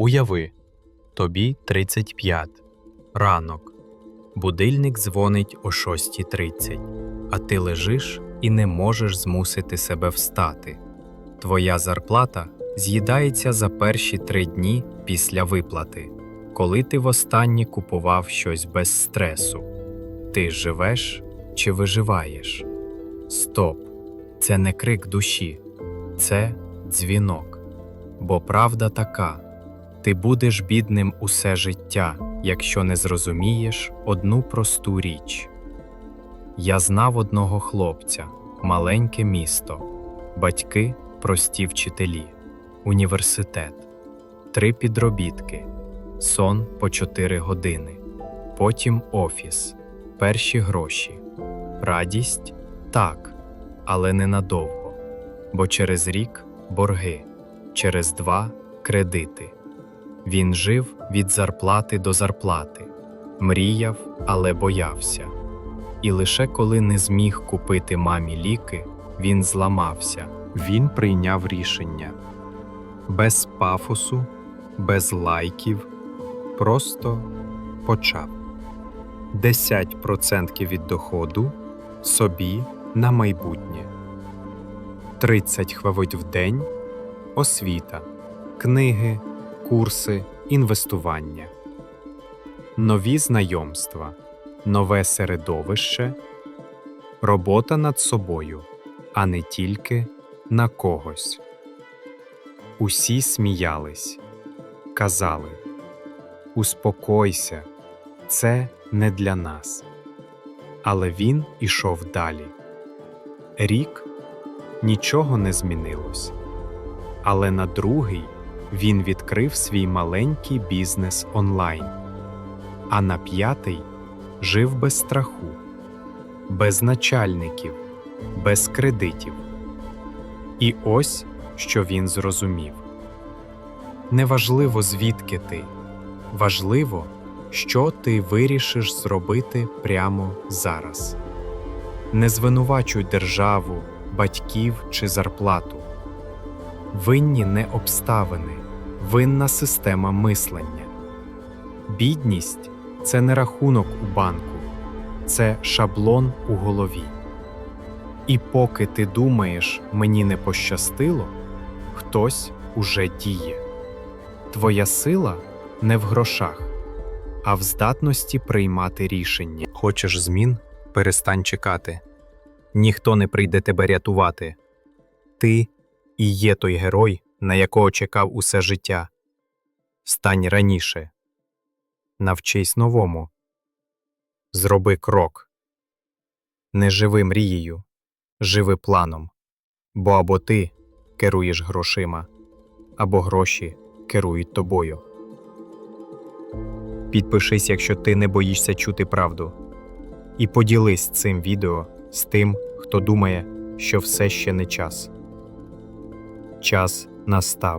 Уяви, тобі 35. Ранок. Будильник дзвонить о 6.30, а ти лежиш і не можеш змусити себе встати. Твоя зарплата з'їдається за перші три дні після виплати, коли ти востаннє купував щось без стресу. Ти живеш чи виживаєш? Стоп! Це не крик душі, це дзвінок. Бо правда така: ти будеш бідним усе життя, якщо не зрозумієш одну просту річ. Я знав одного хлопця, маленьке місто, батьки прості вчителі, університет, три підробітки, сон по чотири години, потім офіс, перші гроші, радість так, але ненадовго, бо через рік борги, через два кредити. Він жив від зарплати до зарплати, мріяв, але боявся. І лише коли не зміг купити мамі ліки, він зламався. Він прийняв рішення без пафосу, без лайків, просто почав 10% від доходу собі на майбутнє, 30 хвилин в день, освіта, книги, курси, інвестування, нові знайомства, нове середовище, робота над собою, а не тільки на когось. Усі сміялись, казали Успокойся, це не для нас. Але він ішов далі. Рік нічого не змінилось. Але на другий він відкрив свій маленький бізнес онлайн, а на п'ятий жив без страху, без начальників, без кредитів. І ось що він зрозумів: неважливо, звідки ти, важливо, що ти вирішиш зробити прямо зараз. Не звинувачуй державу, батьків чи зарплату. Винні не обставини, винна система мислення. Бідність це не рахунок у банку, це шаблон у голові. І поки ти думаєш, мені не пощастило, хтось уже діє. Твоя сила не в грошах, а в здатності приймати рішення. Хочеш змін? Перестань чекати. Ніхто не прийде тебе рятувати. Ти і є той герой, на якого чекав усе життя. Стань раніше. Навчись новому. Зроби крок. Не живи мрією, живи планом. Бо або ти керуєш грошима, або гроші керують тобою. Підпишись, якщо ти не боїшся чути правду. І поділись цим відео з тим, хто думає, що все ще не час. Час настав.